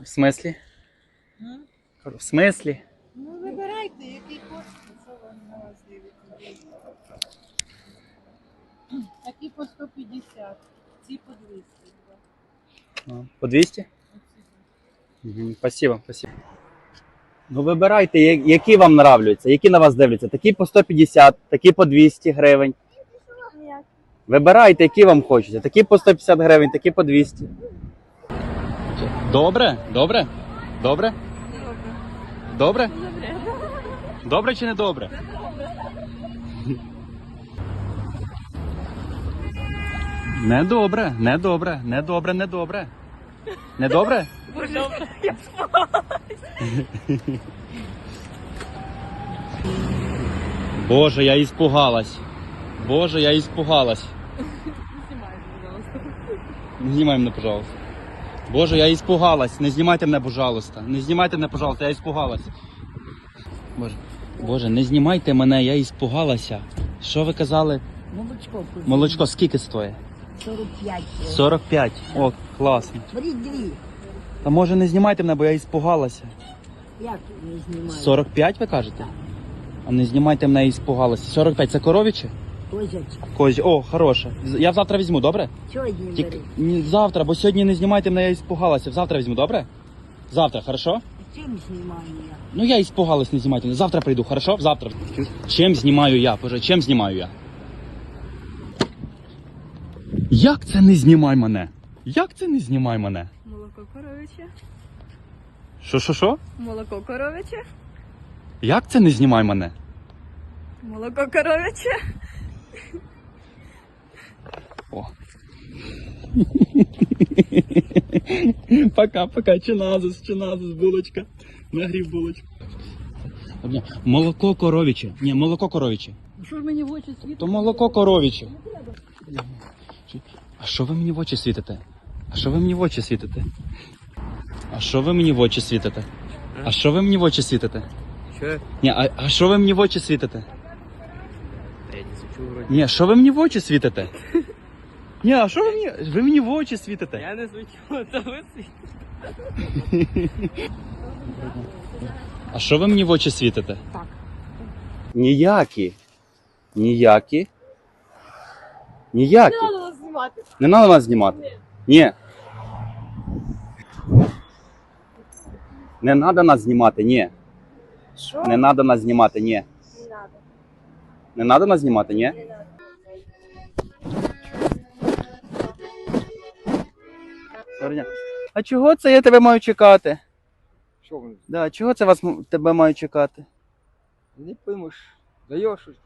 В смислі? М? В смислі? Ну вибирайте, який що вам на вас дивиться. Такі по 150, ці по 200. А, По 200? Угу. Спасибо, спасибо. Ну вибирайте, я- які вам нравляться, які на вас дивляться. Такі по 150, такі по 200 гривень. Вибирайте, які вам хочеться. Такі по 150 гривень, такі по 200. Добре? Добре? Добре? Добре? Добре чи не добре? Не добре, не добре, не добре, не добре. Не добре? Боже, я испугалась. Боже, я испугалась. Не знімай мене, пожалуйста. Боже, я испугалась. Не знімайте мене, пожалуйста. Не знімайте мене, пожалуйста, я испугалась. Боже, Боже, не знімайте мене, я испугалася. Що ви казали? Молочко. Молочко скільки стоїть? 45. 45. О, класно. Беріть дві. Та може не знімайте мене, бо я іспугалася. Як не знімаю? 45 ви кажете? А не знімайте мене, я іспугалася. 45 це коровіче? Козячка. Козі. О, хороше. З- Я завтра візьму, добре? Сьогодні Тільки бери. ні, завтра, бо сьогодні не знімайте мене, я іспугалася. Завтра візьму, добре? Завтра, хорошо? Чим знімаю я? Ну я іспугалась, не знімайте мене. Завтра прийду, хорошо? Завтра. Чим знімаю я? Боже, чим знімаю я? Як це не знімай мене? Як це не знімай мене? Молоко коровиче. Що, що, що? Молоко коровиче. Як це не знімай мене? Молоко коровиче. О. Пока, пока, чиназус, чиназус, булочка. Нагрів булочку. Молоко коровіче. Ні, молоко коровіче. Що ж мені в очі світить? То молоко коровіче. А що ви мені в очі світите? А що ви мені в очі світите? А що ви мені в очі світите? А що ви мені в очі світите? Че? Ні, а, а що ви мені в очі світите? Я не звучу вроде. Ні, що ви мені в очі світите? Ні, а що ви мені? Ви мені в очі світите? Я не звучу, та ви світ. А що ви мені в очі світите? Так. Ніякі. Ніякі. Ніякі. Треба знімати. Не треба нас знімати. Ні. Не треба нас знімати, ні. Що? Не треба нас знімати, ні. Не надо. Треба нас знімати, ні? А чого це я тебе маю чекати? Що ви? Да, чого це вас м- тебе маю чекати? Не поймеш. Даєш щось?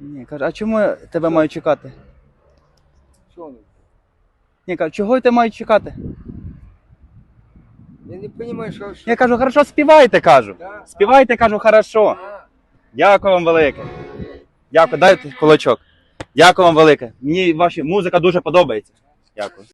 Ні, каже, а чому я тебе маю чекати? Що воно? Ні, кажу, чого я тебе маю чекати? Я не розумію, що... що... Я кажу, хорошо, співайте, кажу. Да? Співайте, кажу, хорошо. А, Дякую вам велике. Дякую, дайте кулачок. Дякую вам велике. Мені ваша музика дуже подобається. Дякую.